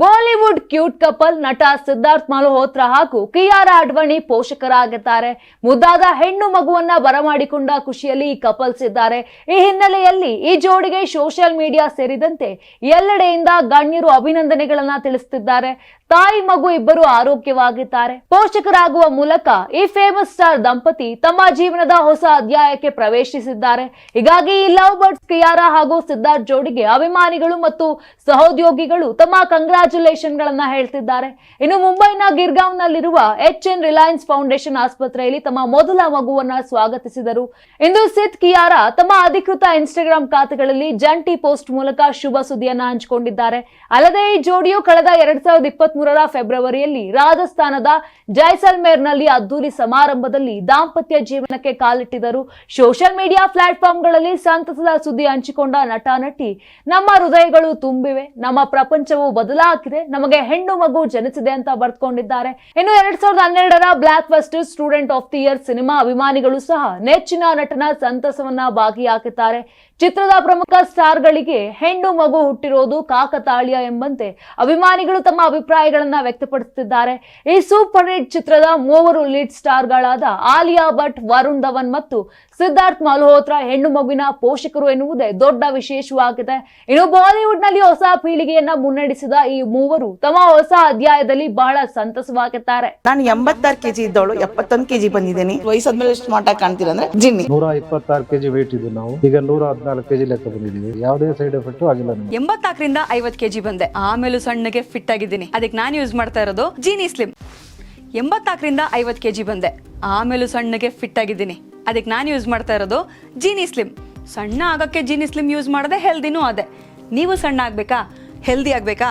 Bollywood cute couple ನಟ ಸಿದ್ಧಾರ್ಥ್ ಮಲ್ಹೋತ್ರ ಹಾಗೂ ಕಿಯಾರ ಅಡ್ವಾಣಿ ಪೋಷಕರಾಗಿದ್ದಾರೆ. ಮುದ್ದಾದ ಹೆಣ್ಣು ಮಗುವನ್ನ ಬರಮಾಡಿಕೊಂಡ ಖುಷಿಯಲ್ಲಿ ಈ ಕಪಲ್ಸ್ ಇದ್ದಾರೆ. ಈ ಹಿನ್ನೆಲೆಯಲ್ಲಿ ಈ ಜೋಡಿಗೆ ಸೋಷಿಯಲ್ ಮೀಡಿಯಾ ಸೇರಿದಂತೆ ಎಲ್ಲೆಡೆಯಿಂದ ಗಣ್ಯರು ಅಭಿನಂದನೆಗಳನ್ನ ತಿಳಿಸುತ್ತಿದ್ದಾರೆ. ತಾಯಿ ಮಗು ಇಬ್ಬರು ಆರೋಗ್ಯವಾಗಿದ್ದಾರೆ. ಪೋಷಕರಾಗುವ ಮೂಲಕ ಈ ಫೇಮಸ್ ಸ್ಟಾರ್ ದಂಪತಿ ತಮ್ಮ ಜೀವನದ ಹೊಸ ಅಧ್ಯಾಯಕ್ಕೆ ಪ್ರವೇಶಿಸಿದ್ದಾರೆ. ಹೀಗಾಗಿ ಈ ಲವ್ ಬರ್ಡ್ಸ್ ಕಿಯಾರ ಹಾಗೂ ಸಿದ್ಧಾರ್ಥ್ ಜೋಡಿಗೆ ಅಭಿಮಾನಿಗಳು ಮತ್ತು ಸಹೋದ್ಯೋಗಿಗಳು ತಮ್ಮ ಕಂಗ್ರಾಚುಲೇಷನ್ ಗಳನ್ನ ಹೇಳ್ತಿದ್ದಾರೆ. ಇನ್ನು ಮುಂಬೈನ ಗಿರ್ಗಾಂವ್ ನಲ್ಲಿರುವ ಎಚ್ ಎನ್ ರಿಲಯನ್ಸ್ ಫೌಂಡೇಶನ್ ಆಸ್ಪತ್ರೆಯಲ್ಲಿ ತಮ್ಮ ಮೊದಲ ಮಗುವನ್ನ ಸ್ವಾಗತಿಸಿದರು. ಇಂದು ಸಿದ್ ಕಿಯಾರ ತಮ್ಮ ಅಧಿಕೃತ ಇನ್ಸ್ಟಾಗ್ರಾಂ ಖಾತೆಗಳಲ್ಲಿ ಜಂಟಿ ಪೋಸ್ಟ್ ಮೂಲಕ ಶುಭ ಸುದ್ದಿಯನ್ನ ಹಂಚಿಕೊಂಡಿದ್ದಾರೆ. ಅಲ್ಲದೆ ಈ ಜೋಡಿಯು ಕಳೆದ ಎರಡ್ ಸಾವಿರದ ಇಪ್ಪತ್ತ್ ಮೂರರ ಫೆಬ್ರವರಿಯಲ್ಲಿ ರಾಜಸ್ಥಾನದ ಜೈಸಲ್ಮೇರ್ನಲ್ಲಿ ಅದ್ದೂರಿ ಸಮಾರಂಭದಲ್ಲಿ ದಾಂಪತ್ಯ ಜೀವನಕ್ಕೆ ಕಾಲಿಟ್ಟಿದರು ಸೋಷಿಯಲ್ ಮೀಡಿಯಾ ಪ್ಲಾಟ್ಫಾರ್ಮ್ಗಳಲ್ಲಿ ಸಂತಸದ ಸುದ್ದಿ ಹಂಚಿಕೊಂಡ ನಟ ನಟಿ ನಮ್ಮ ಹೃದಯಗಳು ತುಂಬಿವೆ. ನಮ್ಮ ಪ್ರಪಂಚವು ನಮಗೆ ಹೆಣ್ಣು ಮಗು ಜನಿಸಿದೆ ಅಂತ ಬರ್ತ್ಕೊಂಡಿದ್ದಾರೆ ಇನ್ನು ಎರಡ್ ಸಾವಿರದ ಹನ್ನೆರಡರ blockbuster student of the year cinema ಅಭಿಮಾನಿಗಳು ಸಹ ನೆಚ್ಚಿನ ನಟನ ಸಂತಸವನ್ನ ಭಾಗಿಯಾಗಿದ್ದಾರೆ ಚಿತ್ರದ ಪ್ರಮುಖ ಸ್ಟಾರ್ ಗಳಿಗೆ ಹೆಣ್ಣು ಮಗು ಹುಟ್ಟಿರೋದು ಕಾಕತಾಳೀಯ ಎಂಬಂತೆ ಅಭಿಮಾನಿಗಳು ತಮ್ಮ ಅಭಿಪ್ರಾಯಗಳನ್ನ ವ್ಯಕ್ತಪಡಿಸುತ್ತಿದ್ದಾರೆ. ಈ ಸೂಪರ್ ಹಿಟ್ ಚಿತ್ರದ ಮೂವರು ಲೀಡ್ ಸ್ಟಾರ್ಗಳಾದ ಆಲಿಯಾ ಭಟ್, ವರುಣ್ ಧವನ್ ಮತ್ತು ಸಿದ್ಧಾರ್ಥ್ ಮಲ್ಹೋತ್ರ ಹೆಣ್ಣು ಮಗುವಿನ ಪೋಷಕರು ಎನ್ನುವುದೇ ದೊಡ್ಡ ವಿಶೇಷವಾಗಿದೆ. ಇನ್ನು ಬಾಲಿವುಡ್ನಲ್ಲಿ ಹೊಸ ಪೀಳಿಗೆಯನ್ನ ಮುನ್ನಡೆಸಿದ ಮೂವರು ತಮ್ಮ ಹೊಸ ಅಧ್ಯಾಯದಲ್ಲಿ ಬಹಳ ಸಂತಸವಾಗುತ್ತಾರೆ. ನಾನು ಎಂಬತ್ತಾರು ಕೆಜಿ ಇದ್ದವಳು ಎಪ್ಪತ್ತೊಂದು ಕೆಜಿ ಬಂದಿದ್ದೀನಿ. ವಯಸ್ಸಾದ್ಮೇಲೆ ಸ್ಮಾರ್ಟ್ ಆಗಿ ಕಾಣ್ತೀರ ಅಂದ್ರೆ ಜಿನ್ನಿ. ನೂರ ಇಪ್ಪತ್ತಾರು ಕೆಜಿ ವೇಟ್ ಇದ್ದು ನಾವು. ಈಗ ನೂರ ಹದಿನಾಲ್ಕು ಕೆಜಿ ಲೆಕ್ಕ ಬಂದಿದ್ದೀವಿ. ಯಾವುದೇ ಸೈಡ್ ಎಫೆಕ್ಟ್ ಆಗಿಲ್ಲ ಎಂಬತ್ತಾಕರಿಂದ ಎಂಬತ್ನಾಲ್ಕರಿಂದ ಐವತ್ ಕೆಜಿ ಬಂದೆ. ಆಮೇಲೂ ಸಣ್ಣಗೆ ಫಿಟ್ ಆಗಿದ್ದೀನಿ. ಅದಕ್ಕೆ ನಾನು ಯೂಸ್ ಮಾಡ್ತಾ ಇರೋದು ಜೀನಿ ಸ್ಲಿಮ್ ಎಂಬತ್ನಾಲ್ಕರಿಂದ ಐವತ್ ಕೆಜಿ ಬಂದೆ. ಆಮೇಲೂ ಸಣ್ಣಗೆ ಫಿಟ್ ಆಗಿದ್ದೀನಿ. ಅದಕ್ಕೆ ನಾನು ಯೂಸ್ ಮಾಡ್ತಾ ಇರೋದು ಜೀನಿ ಸ್ಲಿಮ್ ಸಣ್ಣ ಆಗಕ್ಕೆ ಜೀನಿ ಸ್ಲಿಮ್ ಯೂಸ್ ಮಾಡದೆ ಹೆಲ್ದಿನೂ ಅದೇ. ನೀವು ಸಣ್ಣ ಆಗ್ಬೇಕಾ? ಹೆಲ್ದಿ ಆಗ್ಬೇಕಾ?